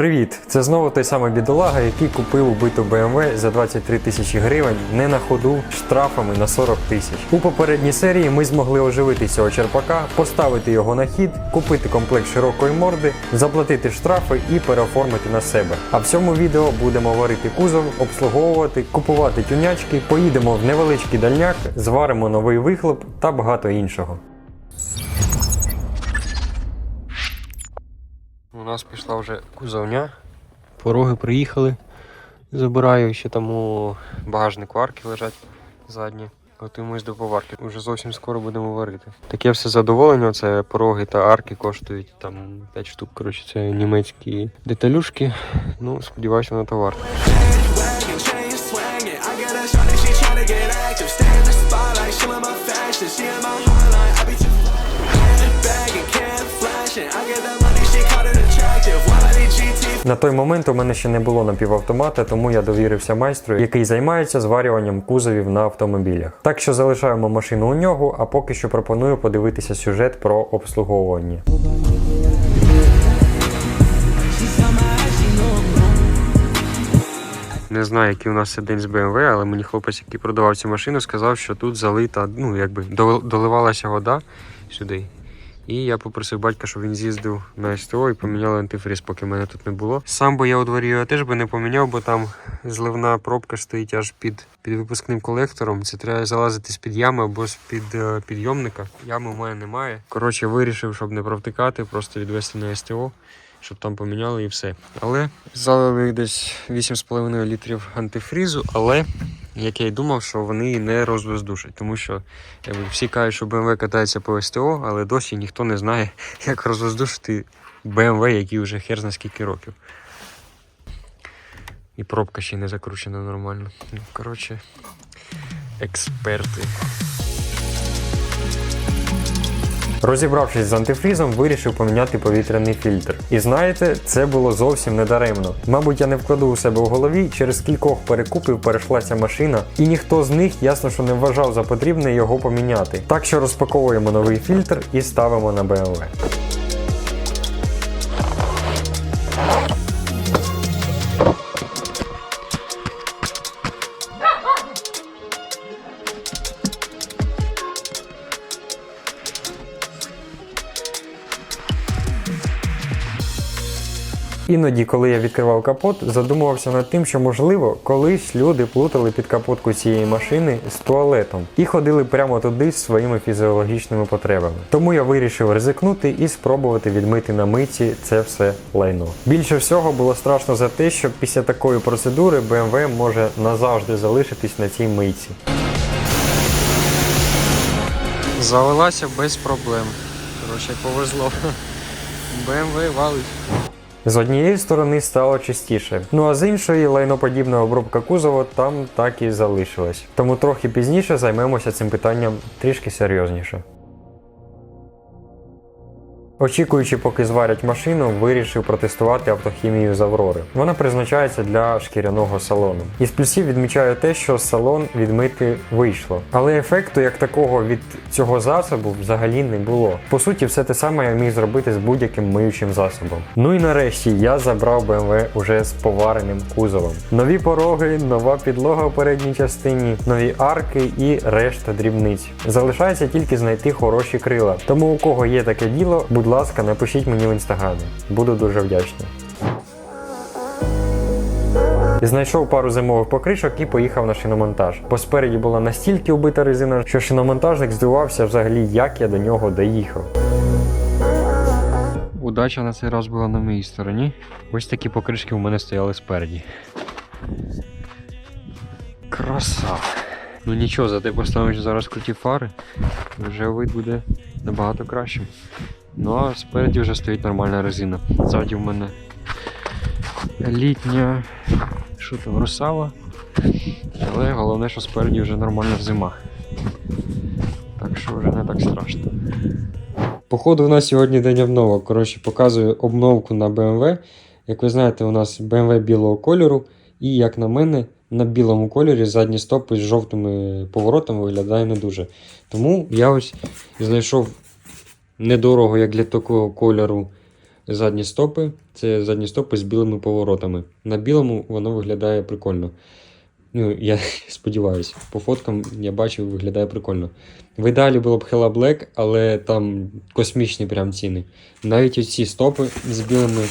Привіт! Це знову той самий бідолага, який купив убиту BMW за 23 тисячі гривень не на ходу штрафами на 40 тисяч. У попередній серії ми змогли оживити цього черпака, поставити його на хід, купити комплект широкої морди, заплатити штрафи і переоформити на себе. А в цьому відео будемо варити кузов, обслуговувати, купувати тюнячки, поїдемо в невеличкий дальняк, зваримо новий вихлоп та багато іншого. Нас пішла вже кузовня. Пороги приїхали. Забираю, ще там у багажнику арки лежать задні. Готуємось до поварки. Уже зовсім скоро будемо варити. Таке все задоволення. Це пороги та арки коштують там 5 штук. Коротше, це німецькі деталюшки. Ну, сподіваюся на товар. На той момент у мене ще не було напівавтомата, тому я довірився майстру, який займається зварюванням кузовів на автомобілях. Так що залишаємо машину у нього, а поки що пропоную подивитися сюжет про обслуговування. Не знаю, який у нас це день з BMW, але мені хлопець, який продавав цю машину, сказав, що тут залита, ну якби дол- доливалася вода сюди. І я попросив батька, щоб він з'їздив на СТО і поміняли антифриз, поки мене тут не було. Сам би я у дворі його теж би не поміняв, бо там зливна пробка стоїть аж під, під випускним колектором. Це треба залазити з-під ями або з-під е, підйомника. Ями у мене немає. Коротше, вирішив, щоб не провтикати, просто відвести на СТО щоб там поміняли і все. Але залили десь 8,5 літрів антифрізу, але як я й думав, що вони не розвездушать, тому що всі кажуть, що BMW катається по СТО, але досі ніхто не знає, як розвездушити BMW, який вже хер на скільки років. І пробка ще не закручена нормально. Ну, коротше, експерти. Розібравшись з антифрізом, вирішив поміняти повітряний фільтр. І знаєте, це було зовсім недаремно. Мабуть, я не вкладу у себе в голові, через кількох перекупів перейшла ця машина, і ніхто з них ясно, що не вважав за потрібне його поміняти. Так що розпаковуємо новий фільтр і ставимо на BMW. Іноді, коли я відкривав капот, задумувався над тим, що можливо колись люди плутали підкапотку цієї машини з туалетом і ходили прямо туди з своїми фізіологічними потребами. Тому я вирішив ризикнути і спробувати відмити на митці це все лайно. Більше всього було страшно за те, що після такої процедури BMW може назавжди залишитись на цій мийці. Завелася без проблем. Коротше, повезло. BMW валить. З однієї сторони стало чистіше, ну а з іншої лайноподібна обробка кузова там так і залишилась. Тому трохи пізніше займемося цим питанням трішки серйозніше. Очікуючи, поки зварять машину, вирішив протестувати автохімію з Аврори. Вона призначається для шкіряного салону. Із плюсів відмічаю те, що салон відмити вийшло. Але ефекту як такого від цього засобу взагалі не було. По суті, все те саме я міг зробити з будь-яким миючим засобом. Ну і нарешті я забрав BMW уже з повареним кузовом. Нові пороги, нова підлога у передній частині, нові арки і решта дрібниць. Залишається тільки знайти хороші крила. Тому у кого є таке діло, будь ласка, напишіть мені в інстаграмі. Буду дуже вдячний. Знайшов пару зимових покришок і поїхав на шиномонтаж. Бо спереді була настільки убита резина, що шиномонтажник здивувався взагалі, як я до нього доїхав. Удача на цей раз була на моїй стороні. Ось такі покришки у мене стояли спереді. Краса. Ну нічого, зате поставиш зараз круті фари, вже вид буде набагато кращим. Ну а спереді вже стоїть нормальна резина. Ззаді в мене літня що там, русава. Але головне, що спереді вже нормальна зима. Так що вже не так страшно. Походу, у нас сьогодні день обновок. Коротше, показую обновку на BMW. Як ви знаєте, у нас BMW білого кольору, і, як на мене, на білому кольорі задні стопи з жовтими поворотами виглядає не дуже. Тому я ось знайшов недорого, як для такого кольору, задні стопи. Це задні стопи з білими поворотами. На білому воно виглядає прикольно. Ну, я сподіваюся, по фоткам я бачив, виглядає прикольно. В ідеалі було б Hella Black, але там космічні прям ціни. Навіть оці стопи з білими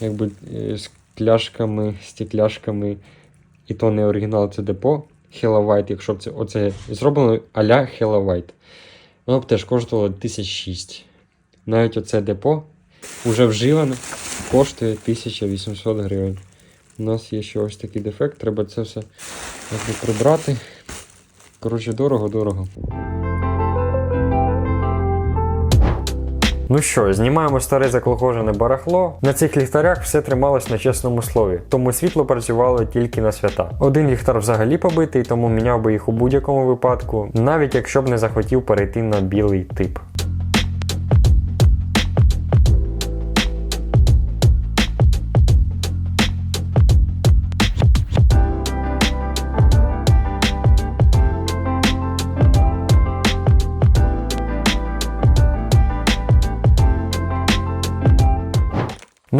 якби, е, скляшками, стекляшками, і то не оригінал, це депо Hella White, якщо б це оце зроблено а-ля Hella White. Воно б теж коштувало 1006. Навіть оце депо уже вживане, коштує 1800 гривень. У нас є ще ось такий дефект, треба це все прибрати. Коротше, дорого-дорого. Ну що, знімаємо старе заклохожене барахло. На цих ліхтарях все трималось на чесному слові, тому світло працювало тільки на свята. Один ліхтар взагалі побитий, тому міняв би їх у будь-якому випадку, навіть якщо б не захотів перейти на білий тип.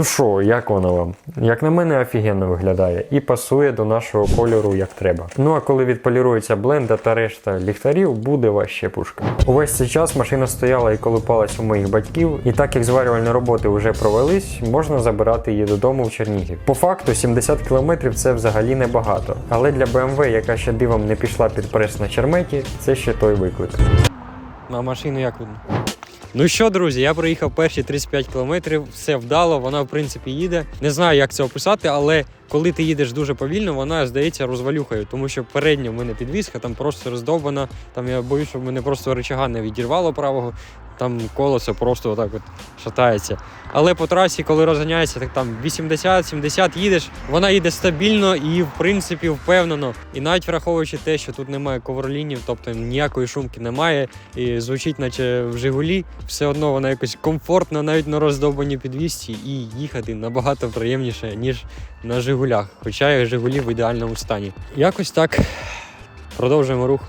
Ну що, як воно вам? Як на мене, офігенно виглядає і пасує до нашого кольору як треба. Ну а коли відполірується бленда та решта ліхтарів, буде ваще пушка. Увесь цей час машина стояла і колупалась у моїх батьків, і так як зварювальні роботи вже провелись, можна забирати її додому в Чернігів. По факту 70 км це взагалі небагато, але для BMW, яка ще дивом не пішла під прес на черметі, це ще той виклик. На машину як видно? Ну що, друзі, я проїхав перші 35 кілометрів, все вдало, вона в принципі їде. Не знаю, як це описати, але коли ти їдеш дуже повільно, вона здається розвалюхою, тому що передня в мене підвізка там просто роздовбана. Там я боюсь, що мене просто речага не відірвало правого. Там колесо просто отак от шатається. Але по трасі, коли розганяється, так там 80-70 їдеш, вона їде стабільно і в принципі впевнено. І навіть враховуючи те, що тут немає ковролінів, тобто ніякої шумки немає, і звучить, наче в Жигулі, все одно вона якось комфортна, навіть на роздовбаній підвісці, і їхати набагато приємніше, ніж на Жигулях. Хоча і Жигулі в ідеальному стані. Якось так продовжуємо рух.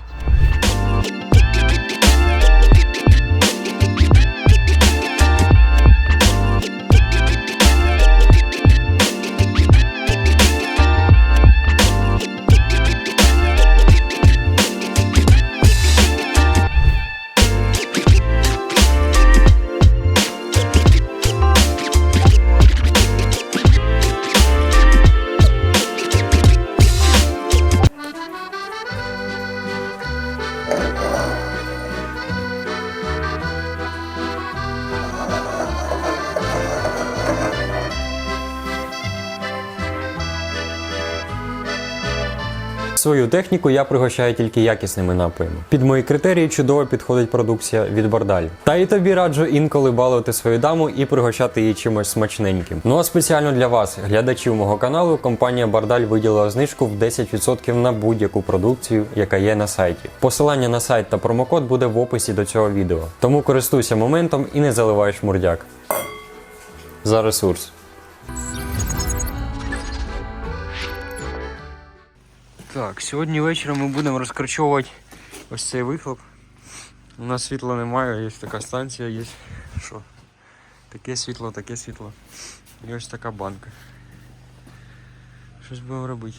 Свою техніку я пригощаю тільки якісними напоями. Під мої критерії чудово підходить продукція від Бардаль. Та і тобі раджу інколи балувати свою даму і пригощати її чимось смачненьким. Ну а спеціально для вас, глядачів мого каналу, компанія Бардаль виділила знижку в 10% на будь-яку продукцію, яка є на сайті. Посилання на сайт та промокод буде в описі до цього відео. Тому користуйся моментом і не заливай шмурдяк. За ресурс. Так, сьогодні ввечері ми будемо розкорчовувати ось цей вихлоп. У нас світла немає, є така станція, є що? Таке світло, таке світло. І ось така банка. Щось будемо робити.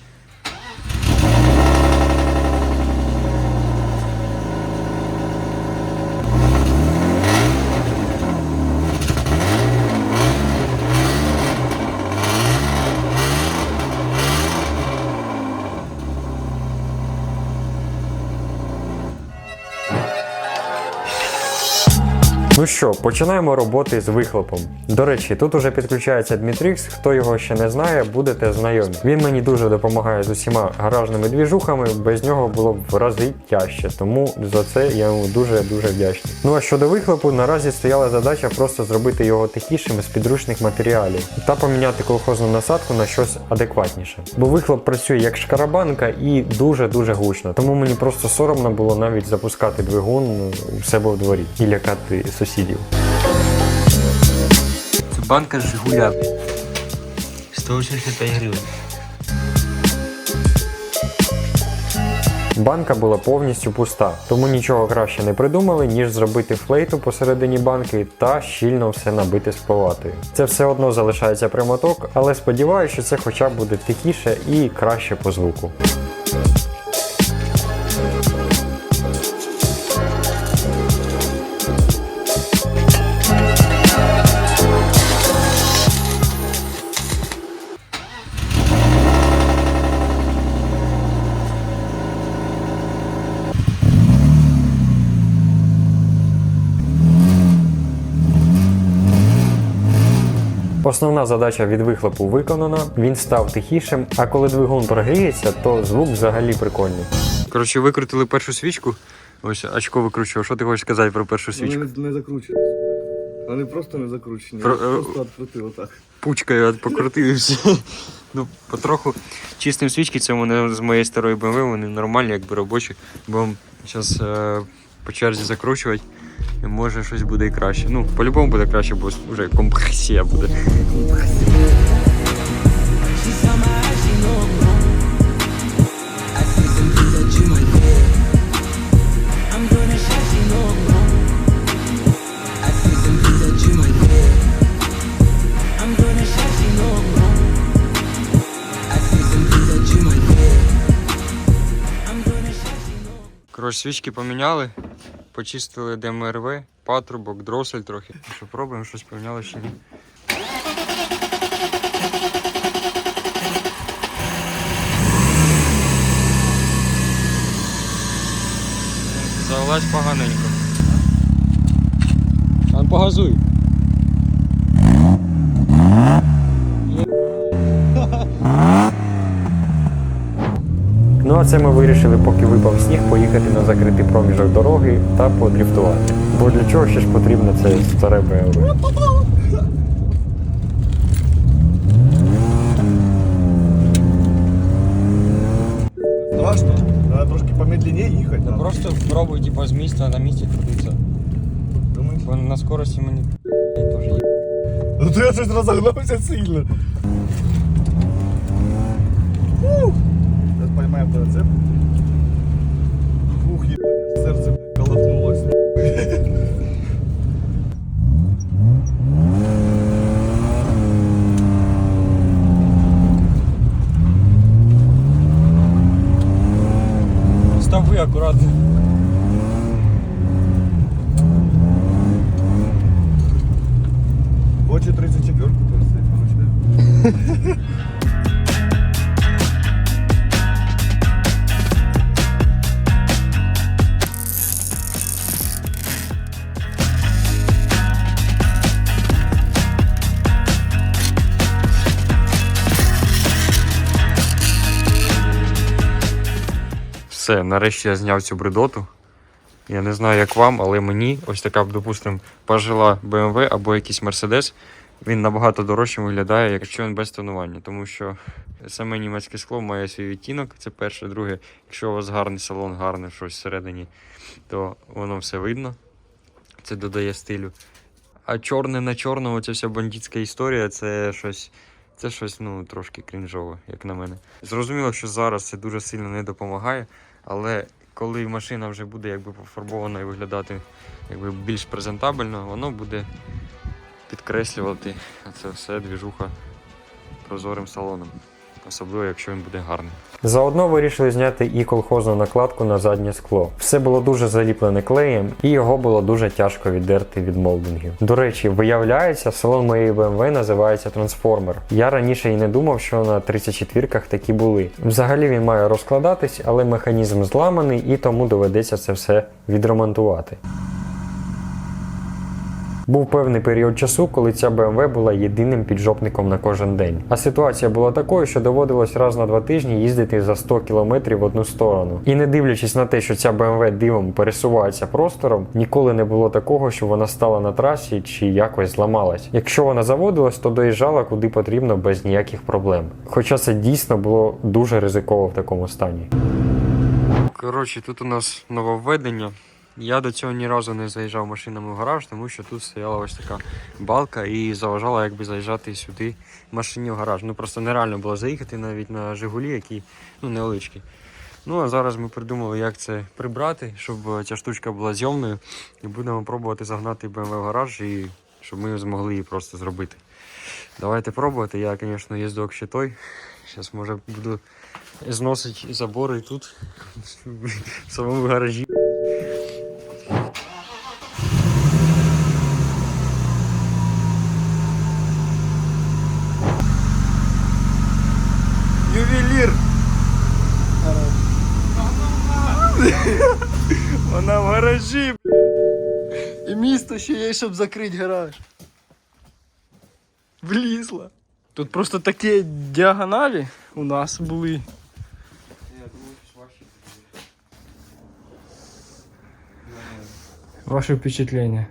Ну що, починаємо роботи з вихлопом. До речі, тут уже підключається Дмитрікс. Хто його ще не знає, будете знайомі. Він мені дуже допомагає з усіма гаражними двіжухами. Без нього було б в рази тяжче, тому за це я йому дуже дуже вдячний. Ну а щодо вихлопу, наразі стояла задача просто зробити його тихішим з підручних матеріалів та поміняти колхозну насадку на щось адекватніше. Бо вихлоп працює як шкарабанка і дуже дуже гучно. Тому мені просто соромно було навіть запускати двигун у себе в дворі і лякати сусідів. Це банка з Жигуля. 185 гривень. Банка була повністю пуста, тому нічого краще не придумали, ніж зробити флейту посередині банки та щільно все набити спалатою. Це все одно залишається прямоток, але сподіваюся, що це хоча б буде тихіше і краще по звуку. Основна задача від вихлопу виконана, він став тихішим, а коли двигун прогріється, то звук взагалі прикольний. Коротше, викрутили першу свічку. Ось очко викручував. Що ти хочеш сказати про першу свічку? Вони не, закручені. Вони просто не закручені. Про- Просто відкрутив отак. Пучкою от покрутив і все. Ну, потроху чистим свічки, це вони з моєї старої BMW, вони нормальні, якби робочі. Будемо зараз е, по черзі закручувати. І може щось буде і краще. Ну, по-любому буде краще, бо вже компресія буде. Коротше, свічки поміняли, почистили ДМРВ, патрубок, дросель трохи. Що пробуємо, щось поміняли чи ні. Завелась поганенько. Там погазуй. А це ми вирішили, поки випав сніг, поїхати на закритий проміжок дороги та подріфтувати. Бо для чого ще ж потрібно це старе трошки помедленнее. Ну просто пробуй, типа, з місця на місці крутитися. Думаєш? Бо на скорості мені теж є. Ну то я щось розогнався сильно. Поймаємо тебе цеп. Ух, ебать, серце колотнулось. Стави акуратно. Хоче 34-ку пересадити, короче. Все, нарешті я зняв цю бредоту. Я не знаю, як вам, але мені ось така, допустимо, пожила BMW або якийсь Mercedes, він набагато дорожче виглядає, якщо він без тонування. Тому що саме німецьке скло має свій відтінок, це перше. Друге, якщо у вас гарний салон, гарне щось всередині, то воно все видно. Це додає стилю. А чорне на чорному, ця вся бандитська історія, це щось. Це щось ну, трошки крінжове, як на мене. Зрозуміло, що зараз це дуже сильно не допомагає, але коли машина вже буде якби пофарбована і виглядати якби більш презентабельно, воно буде підкреслювати це все двіжуха прозорим салоном. Особливо, якщо він буде гарний. Заодно вирішили зняти і колхозну накладку на заднє скло. Все було дуже заліплене клеєм, і його було дуже тяжко віддерти від молдингів. До речі, виявляється, салон моєї BMW називається трансформер. Я раніше і не думав, що на 34-ках такі були. Взагалі він має розкладатись, але механізм зламаний і тому доведеться це все відремонтувати. Був певний період часу, коли ця BMW була єдиним піджопником на кожен день. А ситуація була такою, що доводилось раз на два тижні їздити за 100 км в одну сторону. І не дивлячись на те, що ця BMW дивом пересувається простором, ніколи не було такого, що вона стала на трасі чи якось зламалась. Якщо вона заводилась, то доїжджала куди потрібно без ніяких проблем. Хоча це дійсно було дуже ризиково в такому стані. Коротше, тут у нас нововведення. Я до цього ні разу не заїжджав машинами в гараж, тому що тут стояла ось така балка і заважала якби заїжджати сюди машині в гараж. Ну просто нереально було заїхати навіть на Жигулі, які ну невеличкі. Ну а зараз ми придумали, як це прибрати, щоб е, ця штучка була зйомною. І будемо пробувати загнати BMW в гараж, і щоб ми змогли її просто зробити. Давайте пробувати. Я, звісно, їздок ще той. Зараз, може, буду зносити забори тут, в самому гаражі. Вона в гаражі. І місто ще є, щоб закрити гараж. Влізла. Тут просто такі діагоналі у нас були. Ваше впечатлення.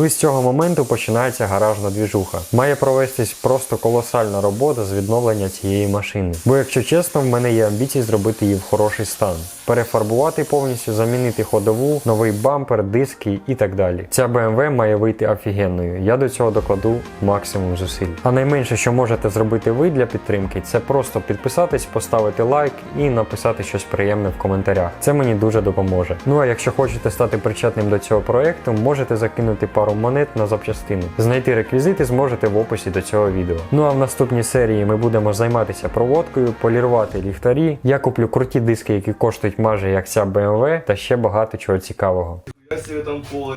Ну і з цього моменту починається гаражна двіжуха. Має провестись просто колосальна робота з відновлення цієї машини. Бо, якщо чесно, в мене є амбіції зробити її в хороший стан, перефарбувати повністю, замінити ходову, новий бампер, диски і так далі. Ця BMW має вийти офігенною. Я до цього докладу максимум зусиль. А найменше, що можете зробити ви для підтримки, це просто підписатись, поставити лайк і написати щось приємне в коментарях. Це мені дуже допоможе. Ну а якщо хочете стати причетним до цього проекту, можете закинути пару монет на запчастини. Знайти реквізити зможете в описі до цього відео. Ну а в наступній серії ми будемо займатися проводкою, полірувати ліхтарі. Я куплю круті диски, які коштують майже як ця BMW, та ще багато чого цікавого. Я себе там поле.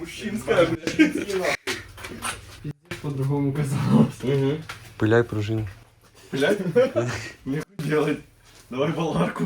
Мужчинська, По-другому казалось. Пиляй пружину. блядь. Нехуй делать. Давай болгарку.